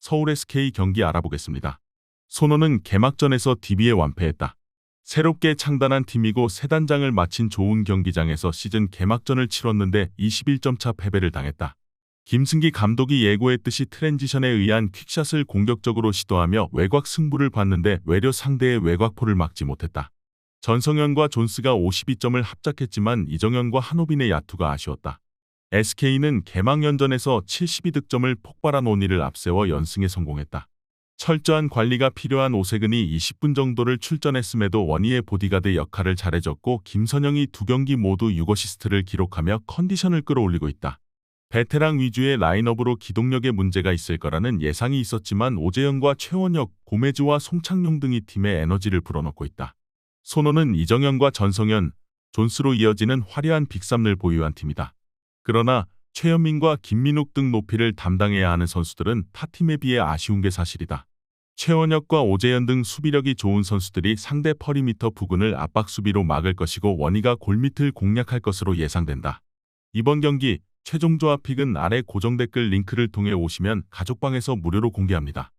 서울 SK 경기 알아보겠습니다. 손호는 개막전에서 DB에 완패했다. 새롭게 창단한 팀이고 세 단장을 마친 좋은 경기장에서 시즌 개막전을 치렀는데 21점 차 패배를 당했다. 김승기 감독이 예고했듯이 트랜지션에 의한 퀵샷을 공격적으로 시도하며 외곽 승부를 봤는데 외려 상대의 외곽포를 막지 못했다. 전성현과 존스가 52점을 합작했지만 이정현과 한호빈의 야투가 아쉬웠다. SK는 개막연전에서 72득점을 폭발한 오니를 앞세워 연승에 성공했다. 철저한 관리가 필요한 오세근이 20분 정도를 출전했음에도 원희의 보디가드 역할을 잘해줬고 김선영이 두 경기 모두 6어시스트를 기록하며 컨디션을 끌어올리고 있다. 베테랑 위주의 라인업으로 기동력에 문제가 있을 거라는 예상이 있었지만 오재영과 최원혁, 고메즈와 송창용 등이 팀의 에너지를 불어넣고 있다. 손호는 이정현과 전성현, 존스로 이어지는 화려한 빅삼을 보유한 팀이다. 그러나 최현민과 김민욱 등 높이를 담당해야 하는 선수들은 타팀에 비해 아쉬운 게 사실이다. 최원혁과 오재현 등 수비력이 좋은 선수들이 상대 퍼리미터 부근을 압박 수비로 막을 것이고 원희가 골밑을 공략할 것으로 예상된다. 이번 경기 최종 조합 픽은 아래 고정 댓글 링크를 통해 오시면 가족방에서 무료로 공개합니다.